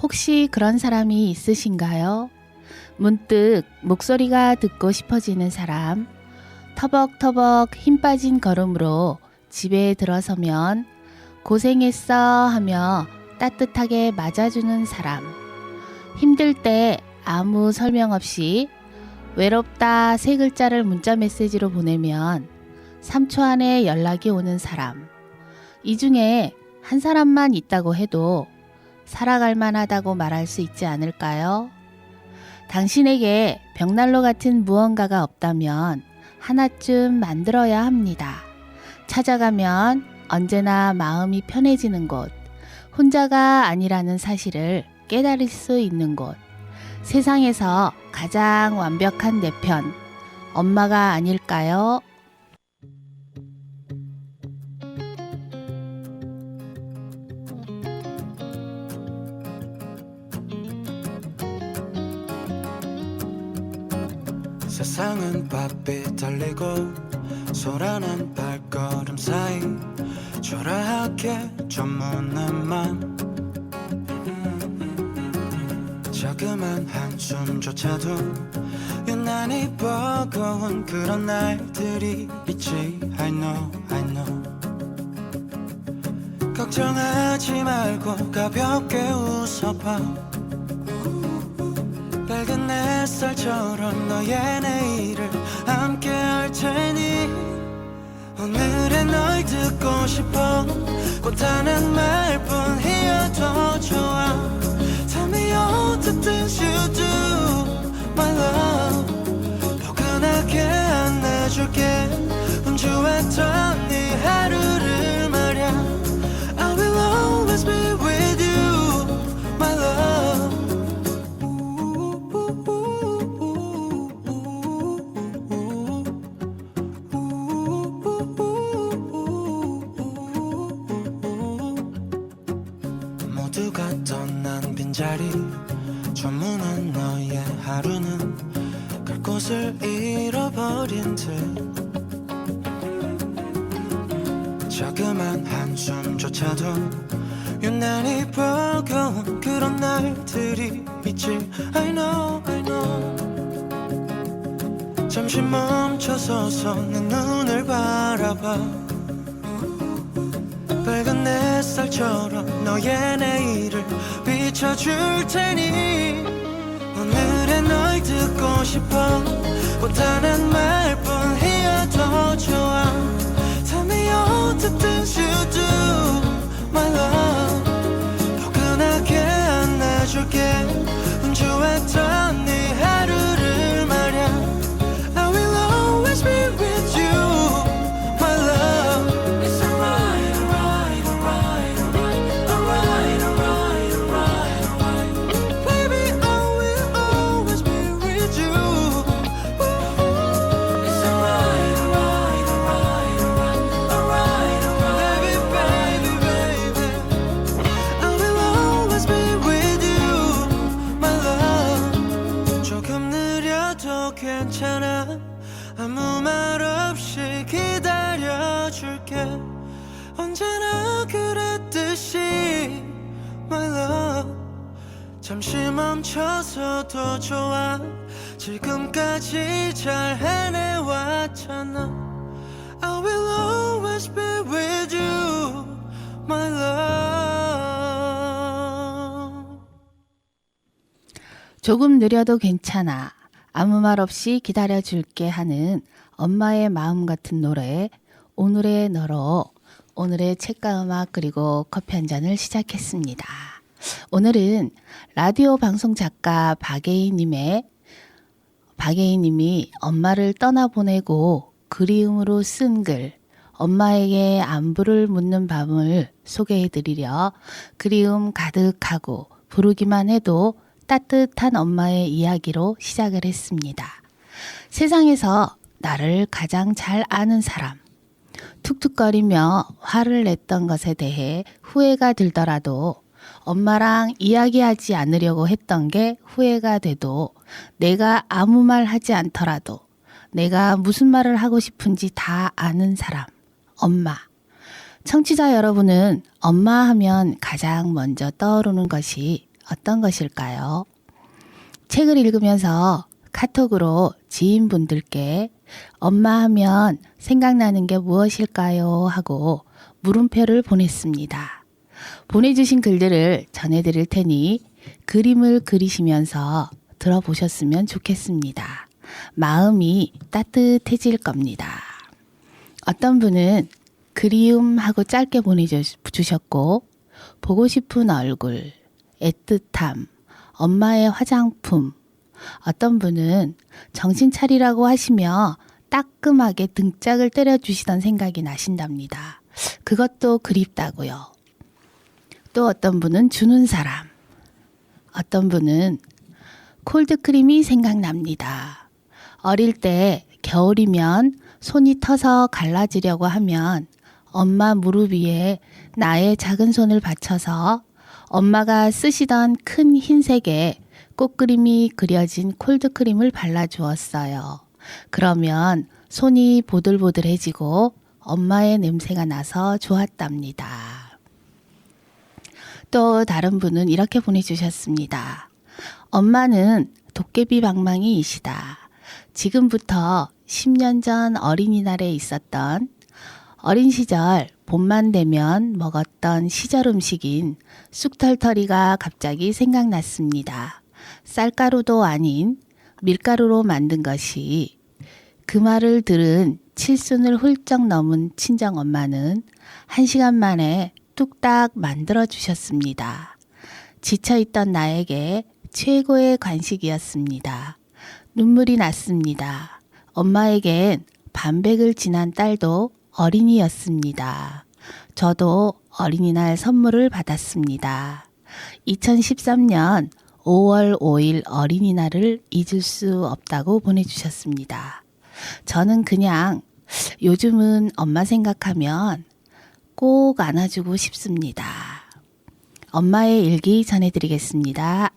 혹시 그런 사람이 있으신가요? 문득 목소리가 듣고 싶어지는 사람, 터벅터벅 힘 빠진 걸음으로 집에 들어서면 고생했어 하며 따뜻하게 맞아주는 사람, 힘들 때 아무 설명 없이 외롭다 세 글자를 문자 메시지로 보내면 3초 안에 연락이 오는 사람, 이 중에 한 사람만 있다고 해도 살아갈 만하다고 말할 수 있지 않을까요? 당신에게 벽난로 같은 무언가가 없다면 하나쯤 만들어야 합니다. 찾아가면 언제나 마음이 편해지는 곳, 혼자가 아니라는 사실을 깨달을 수 있는 곳, 세상에서 가장 완벽한 내 편, 엄마가 아닐까요? 세상은 바삐 달리고 소란한 발걸음 사이 초라하게 전문한만. 자그만 한숨조차도 유난히 버거운 그런 날들이 있지. I know I know. 걱정하지 말고 가볍게 웃어봐 밝은 햇살처럼 너의 내일을 함께 할 테니 오늘의 널 듣고 싶어 꽃하는 말 갈 곳을 잃어버린 듯. 자그만 한숨조차도 유난히 버거운 그런 날들이 있지. I know I know. 잠시 멈춰서서 내 눈을 바라봐. 밝은 햇살처럼 너의 내일을 비춰줄 테니. 오늘의 널 듣고 싶어. 꽃하는 말뿐이어도 좋아. Tell me all the things you do my love. 포근하게 안아줄게. 분주했던 네 하루 괜찮아. 아무 말 없이 기다려줄게. 언제나 그랬듯이 my love. 잠시 멈춰서도 좋아. 지금까지 잘 해내왔잖아. I will always be with you my love. 조금 느려도 괜찮아. 아무 말 없이 기다려줄게 하는 엄마의 마음 같은 노래. 오늘의 너로 오늘의 책과 음악 그리고 커피 한 잔을 시작했습니다. 오늘은 라디오 방송 작가 박예희님의 박예희님이 엄마를 떠나보내고 그리움으로 쓴 글, 엄마에게 안부를 묻는 밤을 소개해드리려 그리움 가득하고 부르기만 해도 따뜻한 엄마의 이야기로 시작을 했습니다. 세상에서 나를 가장 잘 아는 사람, 툭툭거리며 화를 냈던 것에 대해 후회가 들더라도 엄마랑 이야기하지 않으려고 했던 게 후회가 돼도 내가 아무 말 하지 않더라도 내가 무슨 말을 하고 싶은지 다 아는 사람, 엄마. 청취자 여러분은 엄마 하면 가장 먼저 떠오르는 것이 어떤 것일까요? 책을 읽으면서 카톡으로 지인분들께 엄마 하면 생각나는 게 무엇일까요? 하고 물음표를 보냈습니다. 보내주신 글들을 전해드릴 테니 그림을 그리시면서 들어보셨으면 좋겠습니다. 마음이 따뜻해질 겁니다. 어떤 분은 그리움하고 짧게 보내주셨고, 보고 싶은 얼굴, 애틋함, 엄마의 화장품, 어떤 분은 정신 차리라고 하시며 따끔하게 등짝을 때려주시던 생각이 나신답니다. 그것도 그립다고요. 또 어떤 분은 주는 사람, 어떤 분은 콜드크림이 생각납니다. 어릴 때 겨울이면 손이 터서 갈라지려고 하면 엄마 무릎 위에 나의 작은 손을 받쳐서 엄마가 쓰시던 큰 흰색의 꽃그림이 그려진 콜드크림을 발라주었어요. 그러면 손이 보들보들해지고 엄마의 냄새가 나서 좋았답니다. 또 다른 분은 이렇게 보내주셨습니다. 엄마는 도깨비 방망이이시다. 지금부터 10년 전 어린이날에 있었던 어린 시절 봄만 되면 먹었던 시절 음식인 쑥털터리가 갑자기 생각났습니다. 쌀가루도 아닌 밀가루로 만든 것이 그 말을 들은 칠순을 훌쩍 넘은 친정 엄마는 한 시간 만에 뚝딱 만들어 주셨습니다. 지쳐있던 나에게 최고의 간식이었습니다. 눈물이 났습니다. 엄마에겐 반백을 지난 딸도 어린이였습니다. 저도 어린이날 선물을 받았습니다. 2013년 5월 5일 어린이날을 잊을 수 없다고 보내주셨습니다. 저는 그냥 요즘은 엄마 생각하면 꼭 안아주고 싶습니다. 엄마의 일기 전해드리겠습니다.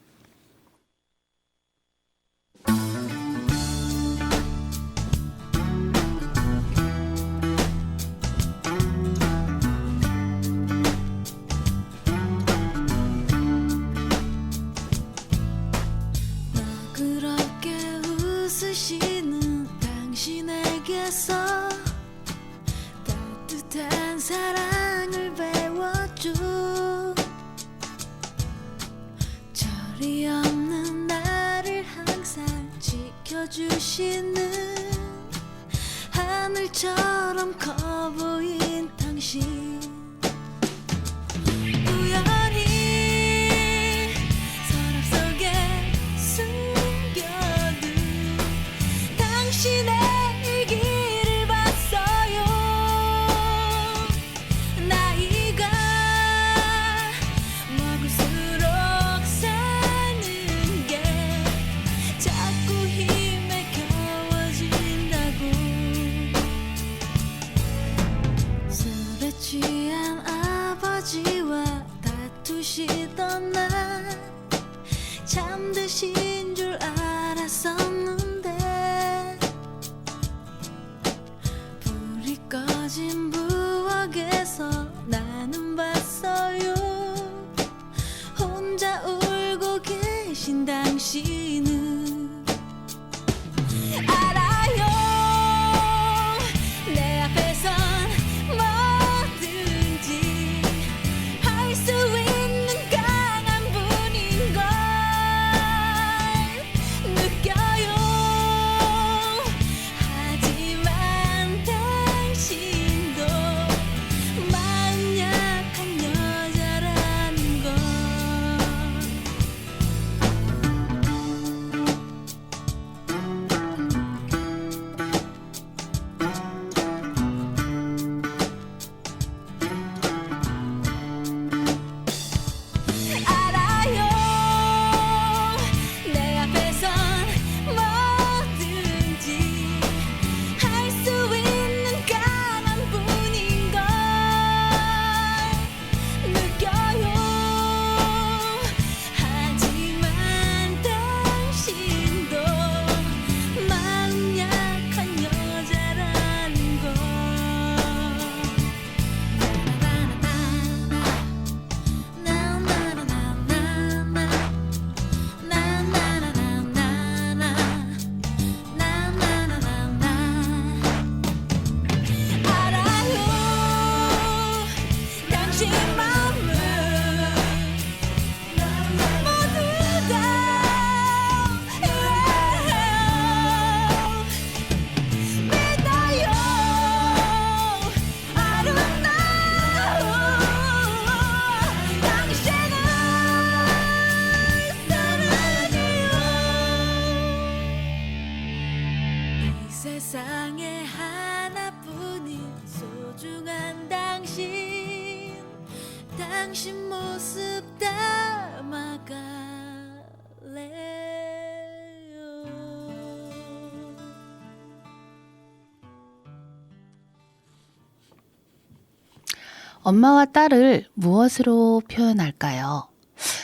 엄마와 딸을 무엇으로 표현할까요?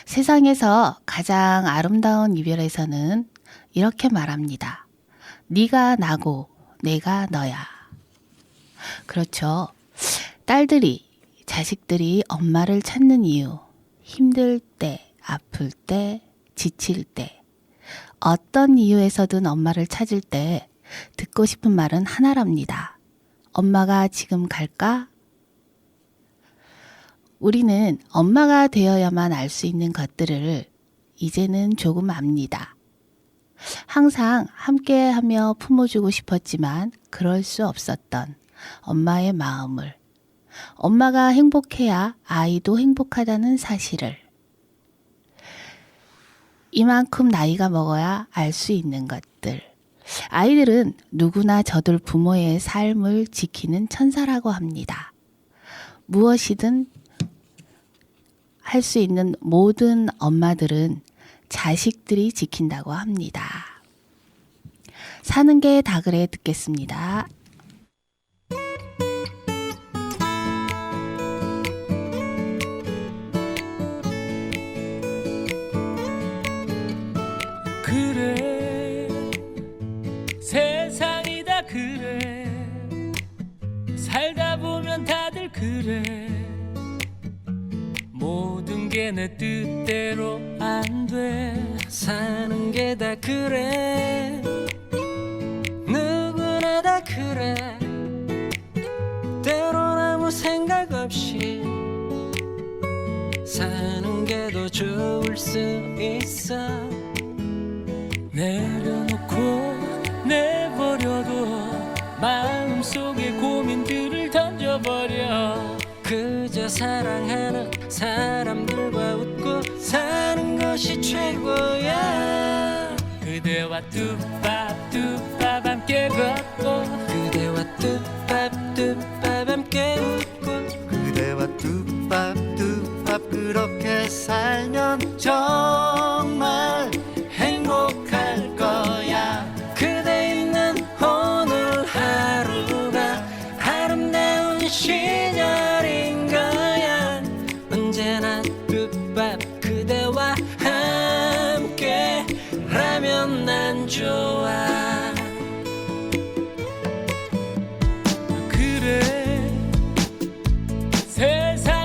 세상에서 가장 아름다운 이별에서는 이렇게 말합니다. 네가 나고 내가 너야. 그렇죠. 딸들이 자식들이 엄마를 찾는 이유. 힘들 때, 아플 때, 지칠 때. 어떤 이유에서든 엄마를 찾을 때 듣고 싶은 말은 하나랍니다. 엄마가 지금 갈까? 우리는 엄마가 되어야만 알 수 있는 것들을 이제는 조금 압니다. 항상 함께 하며 품어주고 싶었지만 그럴 수 없었던 엄마의 마음을 엄마가 행복해야 아이도 행복하다는 사실을 이만큼 나이가 먹어야 알 수 있는 것들. 아이들은 누구나 저들 부모의 삶을 지키는 천사라고 합니다. 무엇이든 할 수 있는 모든 엄마들은 자식들이 지킨다고 합니다. 사는 게 다 그래 듣겠습니다. 내 뜻대로 안 돼. 사는 게 다 그래. 누구나 다 그래. 때론 아무 생각 없이 사는 게 더 좋을 수 있어. 내려놓고 내버려둬. 마음속에 고민들을 던져버려. 그저 사랑하는 사람들과 사는 것이 최고야. 그대와 뚜밥 뚜밥 함께 걷고. 그대와 뚜밥 뚜밥 함께 웃고. 그대와 뚜밥 뚜밥 그렇게 살면 정 세상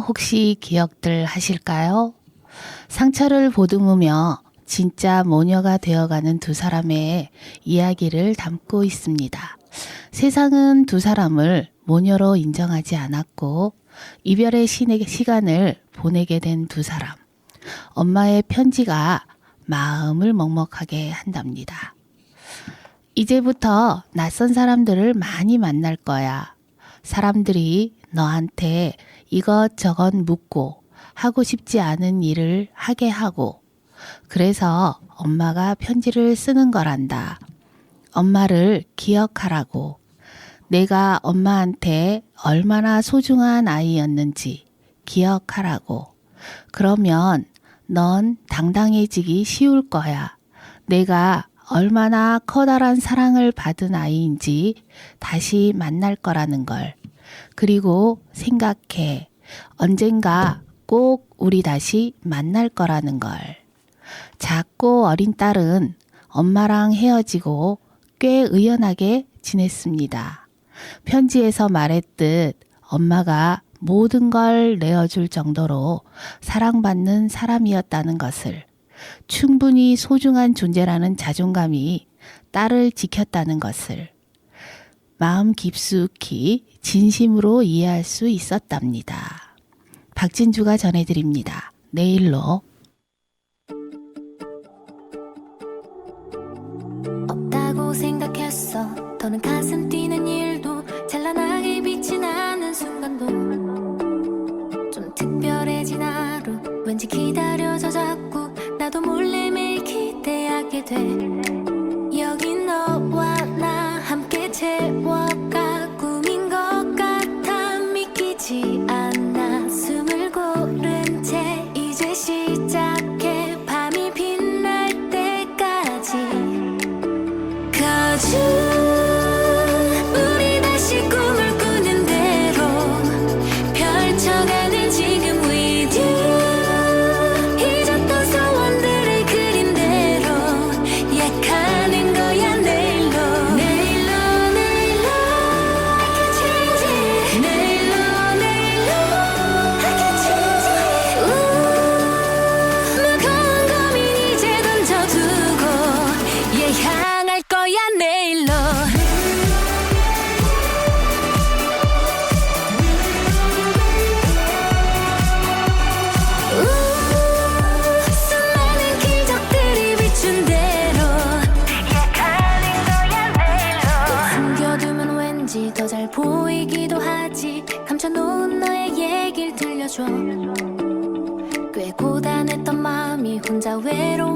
혹시 기억들 하실까요? 상처를 보듬으며 진짜 모녀가 되어가는 두 사람의 이야기를 담고 있습니다. 세상은 두 사람을 모녀로 인정하지 않았고 이별의 시- 시간을 보내게 된 두 사람. 엄마의 편지가 마음을 먹먹하게 한답니다. 이제부터 낯선 사람들을 많이 만날 거야. 사람들이 너한테 이것저것 묻고 하고 싶지 않은 일을 하게 하고 그래서 엄마가 편지를 쓰는 거란다. 엄마를 기억하라고. 내가 엄마한테 얼마나 소중한 아이였는지 기억하라고. 그러면 넌 당당해지기 쉬울 거야. 내가 얼마나 커다란 사랑을 받은 아이인지 다시 만날 거라는 걸. 그리고 생각해. 언젠가 꼭 우리 다시 만날 거라는 걸. 작고 어린 딸은 엄마랑 헤어지고 꽤 의연하게 지냈습니다. 편지에서 말했듯 엄마가 모든 걸 내어줄 정도로 사랑받는 사람이었다는 것을 충분히 소중한 존재라는 자존감이 딸을 지켰다는 것을 마음 깊숙이 진심으로 이해할 수 있었답니다. 박진주가 전해드립니다. 내일로 없다고 생각했어 더는 가슴 뛰는 일도 찬란하게 빛이 나는 순간도 좀 특별해진 하루 왠지 기다려져 자꾸 나도 몰래 매일 기대하게 돼 함께 꽤 고단했던 마음이 혼자 외로웠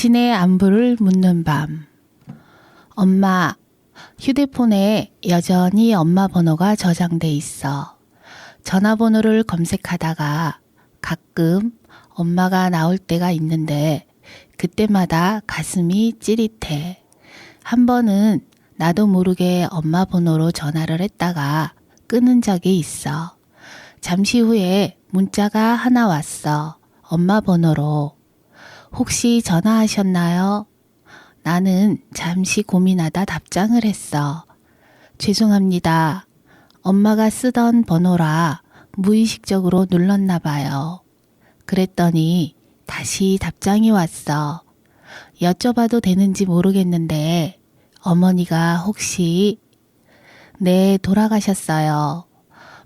당신의 안부를 묻는 밤. 엄마, 휴대폰에 여전히 엄마 번호가 저장돼 있어. 전화번호를 검색하다가 가끔 엄마가 나올 때가 있는데 그때마다 가슴이 찌릿해. 한 번은 나도 모르게 엄마 번호로 전화를 했다가 끊은 적이 있어. 잠시 후에 문자가 하나 왔어. 엄마 번호로. 혹시 전화하셨나요? 나는 잠시 고민하다 답장을 했어. 죄송합니다. 엄마가 쓰던 번호라 무의식적으로 눌렀나 봐요. 그랬더니 다시 답장이 왔어. 여쭤봐도 되는지 모르겠는데 어머니가 혹시 네, 돌아가셨어요.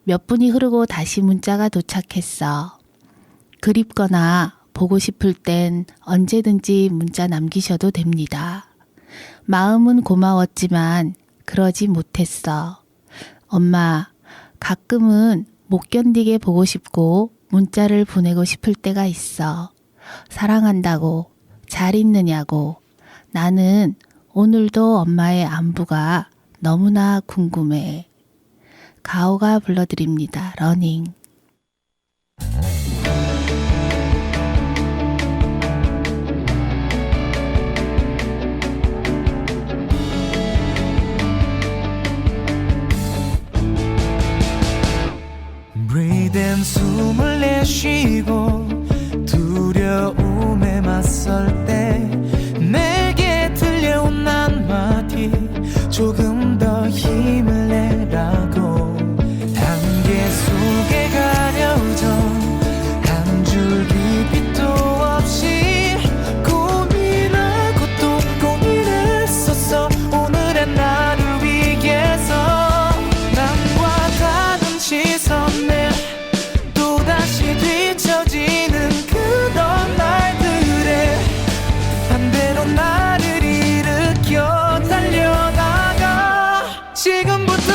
몇 분이 흐르고 다시 문자가 도착했어. 그립거나 보고 싶을 땐 언제든지 문자 남기셔도 됩니다. 마음은 고마웠지만 그러지 못했어. 엄마, 가끔은 못 견디게 보고 싶고 문자를 보내고 싶을 때가 있어. 사랑한다고, 잘 있느냐고. 나는 오늘도 엄마의 안부가 너무나 궁금해. 가오가 불러드립니다. 러닝. In 숨을 내쉬고 두려움에 맞설 때 내게 들려온 한마디 조금 지금부터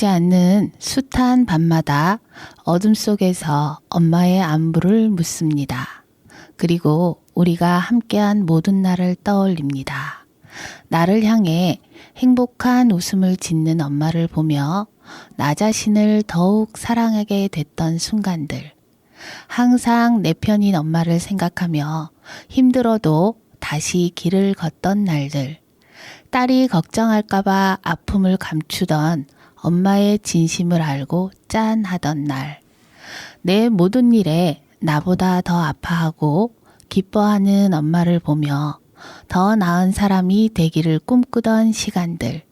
잠이 오지 않는 숱한 밤마다 어둠 속에서 엄마의 안부를 묻습니다. 그리고 우리가 함께한 모든 날을 떠올립니다. 나를 향해 행복한 웃음을 짓는 엄마를 보며 나 자신을 더욱 사랑하게 됐던 순간들. 항상 내 편인 엄마를 생각하며 힘들어도 다시 길을 걷던 날들. 딸이 걱정할까봐 아픔을 감추던 엄마의 진심을 알고 짠하던 날. 내 모든 일에 나보다 더 아파하고 기뻐하는 엄마를 보며 더 나은 사람이 되기를 꿈꾸던 시간들.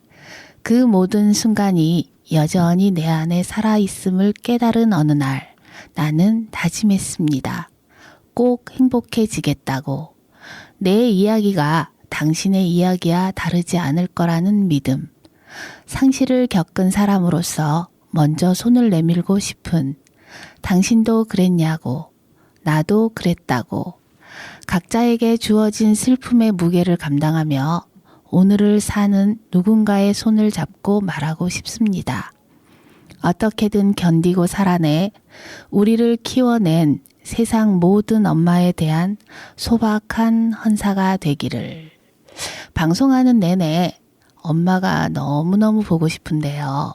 그 모든 순간이 여전히 내 안에 살아있음을 깨달은 어느 날 나는 다짐했습니다. 꼭 행복해지겠다고. 내 이야기가 당신의 이야기와 다르지 않을 거라는 믿음. 상실을 겪은 사람으로서 먼저 손을 내밀고 싶은 당신도 그랬냐고, 나도 그랬다고. 각자에게 주어진 슬픔의 무게를 감당하며 오늘을 사는 누군가의 손을 잡고 말하고 싶습니다. 어떻게든 견디고 살아내 우리를 키워낸 세상 모든 엄마에 대한 소박한 헌사가 되기를. 방송하는 내내 엄마가 너무너무 보고 싶은데요.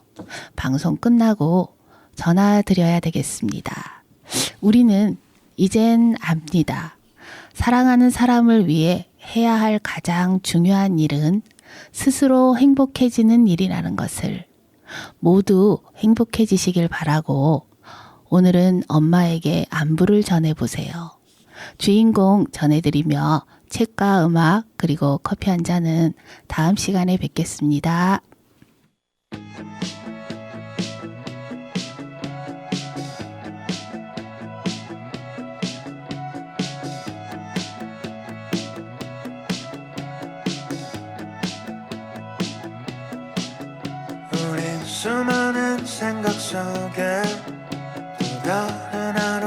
방송 끝나고 전화 드려야 되겠습니다. 우리는 이젠 압니다. 사랑하는 사람을 위해 해야 할 가장 중요한 일은 스스로 행복해지는 일이라는 것을 모두 행복해지시길 바라고 오늘은 엄마에게 안부를 전해보세요. 주인공 전해드리며 책과 음악 그리고 커피 한 잔은 다음 시간에 뵙겠습니다. 수많은 생각 속에 또 다른 만나